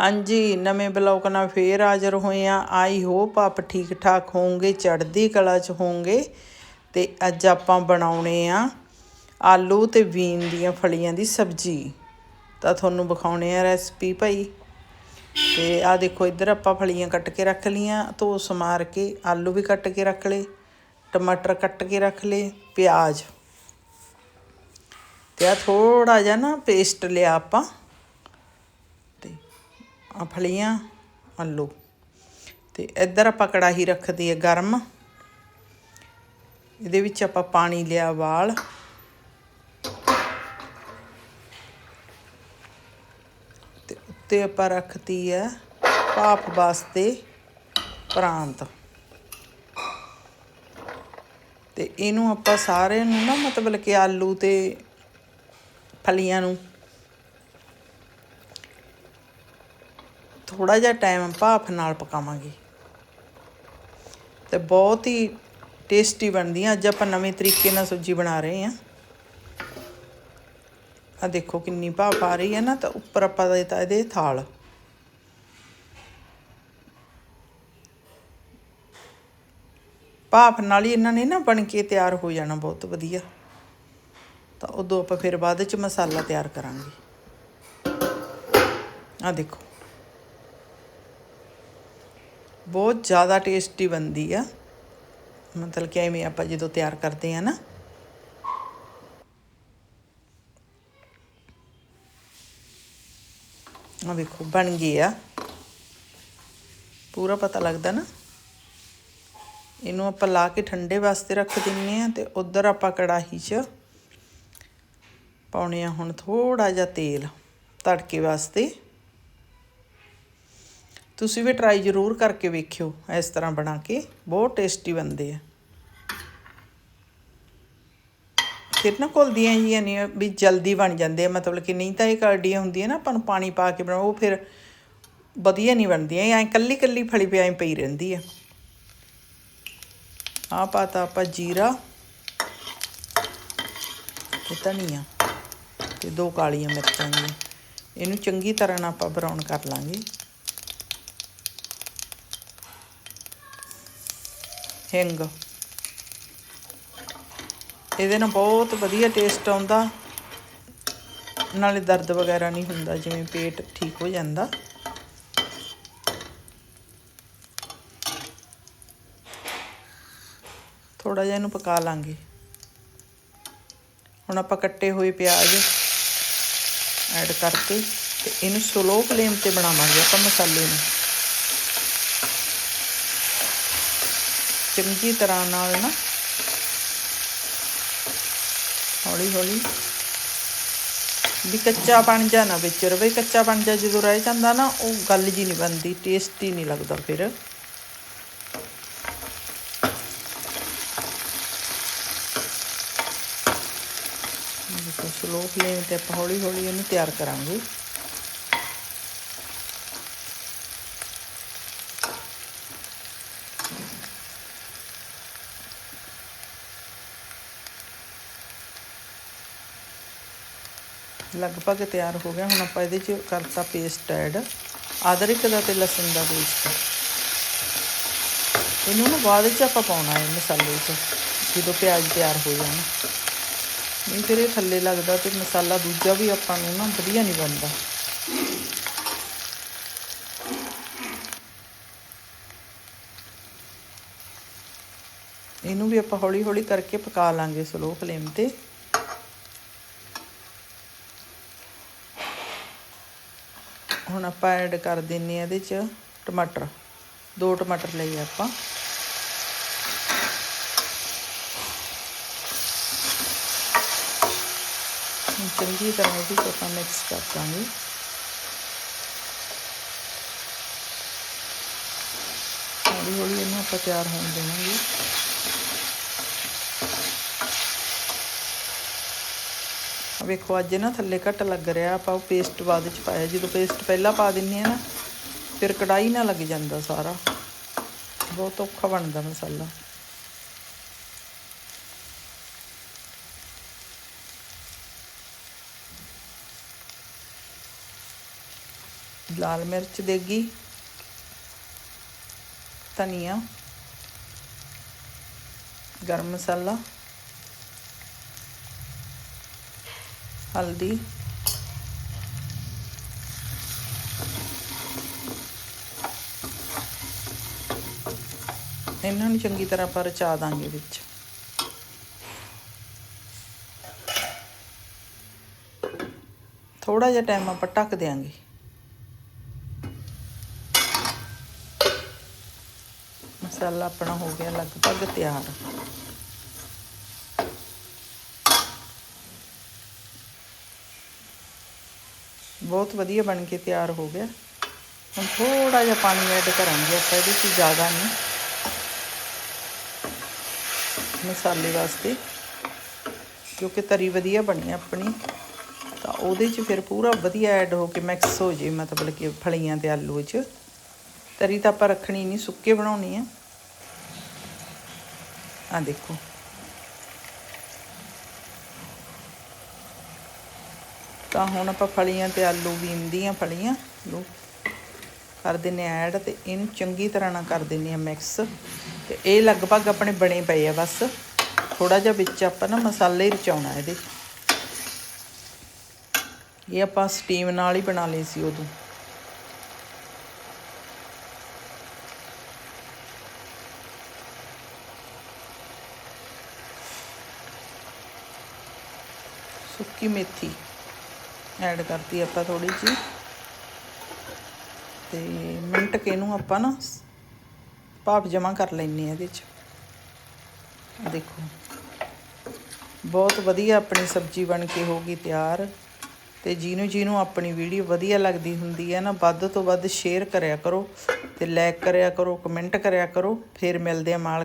ਹਾਂਜੀ, ਨਵੇਂ ਬਲੌਗ ਨਾਲ ਫੇਰ ਹਾਜ਼ਰ ਹੋਏ ਆ ਆਈ ਹੋਪ ਆਪ ਠੀਕ ਠਾਕ ਹੋਵੋਗੇ, ਚੜ੍ਹਦੀ ਕਲਾ ਚ ਹੋਵੋਗੇ। ਤੇ ਅੱਜ ਆਪਾਂ ਬਣਾਉਣੇ ਆ ਆਲੂ ਤੇ ਬੀਨ ਦੀਆਂ ਫਲੀਆਂ ਦੀ ਸਬਜ਼ੀ। ਤਾਂ ਤੁਹਾਨੂੰ ਵਿਖਾਉਣੇ ਆ ਰੈਸਪੀ ਭਾਈ। ਤੇ ਆ ਦੇਖੋ, ਇੱਧਰ ਆਪਾਂ ਫਲੀਆਂ ਕੱਟ ਕੇ ਰੱਖ ਲੀਆਂ ਧੋ ਸਮਾਰ ਕੇ ਆਲੂ ਵੀ ਕੱਟ ਕੇ ਰੱਖ ਲਏ, ਟਮਾਟਰ ਕੱਟ ਕੇ ਰੱਖ ਲਏ, ਪਿਆਜ਼। ਤੇ ਆ ਥੋੜਾ ਜਿਹਾ ਨਾ ਪੇਸਟ ਲਿਆ ਆਪਾਂ। ਆ ਫਲੀਆਂ, ਆਲੂ। ਤੇ ਇੱਧਰ ਆਪਾਂ ਕੜਾਹੀ ਰੱਖਦੀ ਹੈ ਗਰਮ। ਇਹਦੇ ਵਿੱਚ ਆਪਾਂ ਪਾਣੀ ਲਿਆ ਵਾਲ। ਤੇ ਉੱਤੇ ਆਪਾਂ ਰੱਖਤੀ ਹੈ ਭਾਪ ਵਾਸਤੇ ਪ੍ਰਾਂਤ। ਤੇ ਇਹਨੂੰ ਆਪਾਂ ਸਾਰਿਆਂ ਨੂੰ ਨਾ ਮਤਲਬ ਕਿ ਆਲੂ ਤੇ ਫਲੀਆਂ ਨੂੰ ਥੋੜਾ ਜਿਹਾ ਟਾਈਮ ਭਾਫ ਨਾਲ ਪਕਾਵਾਂਗੇ। ਤੇ ਬਹੁਤ ਹੀ ਟੇਸਟੀ ਬਣਦੀ ਆ ਅੱਜ ਆਪਾਂ ਨਵੇਂ ਤਰੀਕੇ ਨਾਲ ਸਬਜ਼ੀ ਬਣਾ ਰਹੇ ਹਾਂ। ਆ ਦੇਖੋ ਕਿੰਨੀ ਭਾਫ ਆ ਰਹੀ ਹੈ ਨਾ, ਤਾਂ ਉੱਪਰ ਆਪਾਂ ਦੇਤਾ ਇਹਦੇ ਥਾਲ। ਭਾਫ ਨਾਲ ਹੀ ਇਹਨਾਂ ਨੇ ਨਾ ਬਣ ਕੇ ਤਿਆਰ ਹੋ ਜਾਣਾ ਬਹੁਤ ਵਧੀਆ। ਤਾਂ ਉਦੋਂ ਆਪਾਂ ਫਿਰ ਬਾਅਦ ਚ ਮਸਾਲਾ ਤਿਆਰ ਕਰਾਂਗੇ। ਆ ਦੇਖੋ। ਬਹੁਤ ਜ਼ਿਆਦਾ ਟੇਸਟੀ ਬਣਦੀ ਆ। ਮਤਲਬ ਕਿ ਐਵੇਂ ਆਪਾਂ ਜਦੋਂ ਤਿਆਰ ਕਰਦੇ ਆ ਨਾ। ਆ ਵੇਖੋ, ਬਣ ਗਈ ਆ। ਪੂਰਾ ਪਤਾ ਲੱਗਦਾ ਨਾ। ਇਹਨੂੰ ਆਪਾਂ ਲਾ ਕੇ ਠੰਡੇ ਵਾਸਤੇ ਰੱਖ ਦਿੰਨੇ ਆ ਤੇ ਉਧਰ ਆਪਾਂ ਕੜਾਹੀ 'ਚ ਪਾਉਣੇ ਆ ਹੁਣ ਥੋੜਾ ਜਿਹਾ ਤੇਲ ਤੜਕੇ ਵਾਸਤੇ। ਤੁਸੀਂ ਵੀ ਟਰਾਈ ਜ਼ਰੂਰ ਕਰਕੇ ਵੇਖਿਓ, ਇਸ ਤਰ੍ਹਾਂ ਬਣਾ ਕੇ। ਬਹੁਤ ਟੇਸਟੀ ਬਣਦੇ ਆ। ਫਿਰ ਨਾ ਘੁਲਦੀਆਂ ਜੀਆਂ ਨਹੀਂ, ਵੀ ਜਲਦੀ ਬਣ ਜਾਂਦੇ ਆ। ਮਤਲਬ ਕਿ ਨਹੀਂ ਤਾਂ ਇਹ ਕਰਡੀਆਂ ਹੁੰਦੀਆਂ ਨਾ, ਆਪਾਂ ਨੂੰ ਪਾਣੀ ਪਾ ਕੇ ਬਣਾਓ, ਉਹ ਫਿਰ ਵਧੀਆ ਨਹੀਂ ਬਣਦੀਆਂ। ਐਂ ਕੱਲੀ ਕੱਲੀ ਫਲੀ ਪਿਆ ਪਈ ਰਹਿੰਦੀ ਆ। ਆ ਪਾਤਾ ਆਪਾਂ ਜੀਰਾ ਤੇ ਧਨੀਆ ਤੇ ਦੋ ਕਾਲੀਆਂ ਮਿਰਚਾਂ ਜੀ ਇਹਨੂੰ ਚੰਗੀ ਤਰ੍ਹਾਂ ਨਾਲ ਆਪਾਂ ਬਰਾਊਨ ਕਰ ਲਾਂਗੇ। ਹਿੰਗ। ਇਹਦੇ ਨਾਲ ਬਹੁਤ ਵਧੀਆ ਟੇਸਟ ਆਉਂਦਾ। ਨਾਲੇ ਦਰਦ ਵਗੈਰਾ ਨਹੀਂ ਹੁੰਦਾ, ਜਿਵੇਂ ਪੇਟ ਠੀਕ ਹੋ ਜਾਂਦਾ। ਥੋੜਾ ਜਿਹਾ ਇਹਨੂੰ ਪਕਾ ਲਾਂਗੇ। ਹੁਣ ਆਪਾਂ ਕੱਟੇ ਹੋਏ ਪਿਆਜ਼ ਐਡ ਕਰਕੇ ਤੇ ਇਹਨੂੰ ਸਲੋ ਫਲੇਮ ਤੇ ਬਣਾਵਾਂਗੇ ਆਪਾਂ ਮਸਾਲੇ ਨੂੰ। ਚੰਗੀ ਤਰ੍ਹਾਂ ਨਾਲ ਨਾ ਹੌਲੀ ਹੌਲੀ ਵੀ ਕੱਚਾ ਬਣ ਜਾ ਨਾ ਵਿੱਚ ਰਵੇ। ਕੱਚਾ ਬਣ ਜਾ ਜਦੋਂ ਰਹਿ ਜਾਂਦਾ ਨਾ, ਉਹ ਗੱਲ ਜੀ ਨਹੀਂ ਬਣਦੀ ਟੇਸਟੀ ਨਹੀਂ ਲੱਗਦਾ ਫਿਰ। ਦੇਖੋ ਸਲੋ ਫਲੇਮ ਤੇ ਆਪਾਂ ਹੌਲੀ ਹੌਲੀ ਇਹਨੂੰ ਤਿਆਰ ਕਰਾਂਗੇ। ਲਗਭਗ ਤਿਆਰ ਹੋ ਗਿਆ। ਹੁਣ ਆਪਾਂ ਇਹਦੇ 'ਚ ਕਰਤਾ ਪੇਸਟ ਐਡ ਅਦਰਕ ਦਾ ਤੇ ਲਸਣ ਦਾ ਪੇਸਟ ਇਹਨੂੰ ਨਾ ਬਾਅਦ 'ਚ ਆਪਾਂ ਪਾਉਣਾ ਹੈ ਮਸਾਲੇ 'ਚ, ਜਦੋਂ ਪਿਆਜ਼ ਤਿਆਰ ਹੋ ਜਾਣ। ਨਹੀਂ ਫਿਰ ਇਹ ਥੱਲੇ ਲੱਗਦਾ ਤੇ ਮਸਾਲਾ ਦੂਜਾ ਵੀ ਆਪਾਂ ਨੂੰ ਨਾ ਵਧੀਆ ਨਹੀਂ ਬਣਦਾ। ਇਹਨੂੰ ਵੀ ਆਪਾਂ ਹੌਲੀ ਹੌਲੀ ਕਰਕੇ ਪਕਾ ਲਾਂਗੇ ਸਲੋ ਫਲੇਮ ਤੇ। ਹੁਣ ਆਪਾਂ ਐਡ ਕਰ ਦਿੰਨੇ ਆ ਇਹਦੇ ਚ ਟਮਾਟਰ। ਦੋ ਟਮਾਟਰ ਲਏ ਆਪਾਂ। ਚੰਗੀ ਤਰ੍ਹਾਂ ਇਹਦੀ ਆਪਾਂ ਮਿਕਸ ਕਰ ਦਾਂਗੇ। ਹੌਲੀ ਹੌਲੀ ਇਹਨੂੰ ਆਪਾਂ ਤਿਆਰ ਹੋਣ ਦੇਵਾਂਗੇ। ਵੇਖੋ, ਅੱਜ ਨਾ ਥੱਲੇ ਘੱਟ ਲੱਗ ਰਿਹਾ, ਆਪਾਂ ਉਹ ਪੇਸਟ ਬਾਅਦ ਚ ਪਾਇਆ। ਜਦੋਂ ਪੇਸਟ ਪਹਿਲਾਂ ਪਾ ਦਿੰਨੇ ਆ ਨਾ, ਫਿਰ ਕੜਾਈ ਨਾ ਲੱਗ ਜਾਂਦਾ ਸਾਰਾ। ਬਹੁਤ ਔਖਾ ਬਣਦਾ ਮਸਾਲਾ। ਲਾਲ ਮਿਰਚ ਦੇਗੀ ਧਨੀਆ, ਗਰਮ ਮਸਾਲਾ। ਹਲਦੀ। ਇਹਨਾਂ ਨੂੰ ਚੰਗੀ ਤਰ੍ਹਾਂ ਆਪਾਂ ਰਚਾ ਦਾਂਗੇ ਵਿੱਚ। ਥੋੜਾ ਜਿਹਾ ਟਾਈਮ ਆਪਾਂ ਢੱਕ ਦਿਆਂਗੇ। ਮਸਾਲਾ ਆਪਣਾ ਹੋ ਗਿਆ, ਲਗਭਗ ਤਿਆਰ। ਬਹੁਤ ਵਧੀਆ ਬਣ ਕੇ ਤਿਆਰ ਹੋ ਗਿਆ। ਹੁਣ ਥੋੜਾ ਜਿਹਾ ਪਾਣੀ ਐਡ ਕਰਾਂਗੇ ਆਪਾਂ, ਇਹਦੇ 'ਚ ਜ਼ਿਆਦਾ ਨਹੀਂ। ਮਸਾਲੇ ਵਾਸਤੇ ਕਿਉਂਕਿ ਤਰੀ ਵਧੀਆ ਬਣੀ ਆਪਣੀ, ਤਾਂ ਉਹਦੇ 'ਚ ਫਿਰ ਪੂਰਾ ਵਧੀਆ ਐਡ ਹੋ ਕੇ ਮਿਕਸ ਹੋ ਜੇ, ਮਤਲਬ ਕਿ ਫਲੀਆਂ ਤੇ ਆਲੂ 'ਚ। ਤਰੀ ਤਾਂ ਆਪਾਂ ਰੱਖਣੀ ਨਹੀਂ, ਸੁੱਕੇ ਬਣਾਉਣੀ ਆ। ਆ ਦੇਖੋ। ਤਾਂ ਹੁਣ ਆਪਾਂ ਫਲੀਆਂ ਤੇ ਆਲੂ ਬੀਨਦੀਆਂ ਫਲੀਆਂ ਲੋ ਕਰ ਦਿੰਨੇ ਐਡ ਤੇ ਇਹਨੂੰ ਚੰਗੀ ਤਰ੍ਹਾਂ ਨਾਲ ਕਰ ਦਿੰਨੇ ਆ ਮਿਕਸ ਤੇ ਇਹ ਲਗਭਗ ਆਪਣੇ ਬਣੇ ਪਏ ਆ ਬਸ। ਥੋੜਾ ਜਿਹਾ ਵਿੱਚ ਆਪਾਂ ਨਾ ਮਸਾਲੇ ਰਚਾਉਣਾ ਇਹਦੇ। ਇਹ ਆਪਾਂ ਸਟੀਮ ਨਾਲ ਹੀ ਬਣਾ ਲਈ ਸੀ ਉਦੋਂ। ਸੁੱਕੀ ਮੇਥੀ। ਐਡ ਕਰਤੀ ਆਪਾਂ ਥੋੜੀ ਜੀ ਤੇ ਮਿੰਟ ਕੇ ਇਹਨੂੰ ਆਪਾਂ ਨਾ ਭਾਪ ਜਮਾ ਕਰ ਲੈਣੇ ਆ ਇਹਦੇ ਚ। ਦੇਖੋ। ਬਹੁਤ ਵਧੀਆ ਆਪਣੀ ਸਬਜ਼ੀ ਬਣ ਕੇ ਹੋ ਗਈ ਤਿਆਰ। ਤੇ ਜਿਹਨੂੰ ਜਿਹਨੂੰ ਆਪਣੀ ਵੀਡੀਓ ਵਧੀਆ ਲੱਗਦੀ ਹੁੰਦੀ ਹੈ ਨਾ, ਵੱਧ ਤੋਂ ਵੱਧ ਸ਼ੇਅਰ ਕਰਿਆ ਕਰੋ ਤੇ ਲਾਈਕ ਕਰਿਆ ਕਰੋ ਕਮੈਂਟ ਕਰਿਆ ਕਰੋ। ਫਿਰ ਮਿਲਦੇ ਆ ਮਾਲ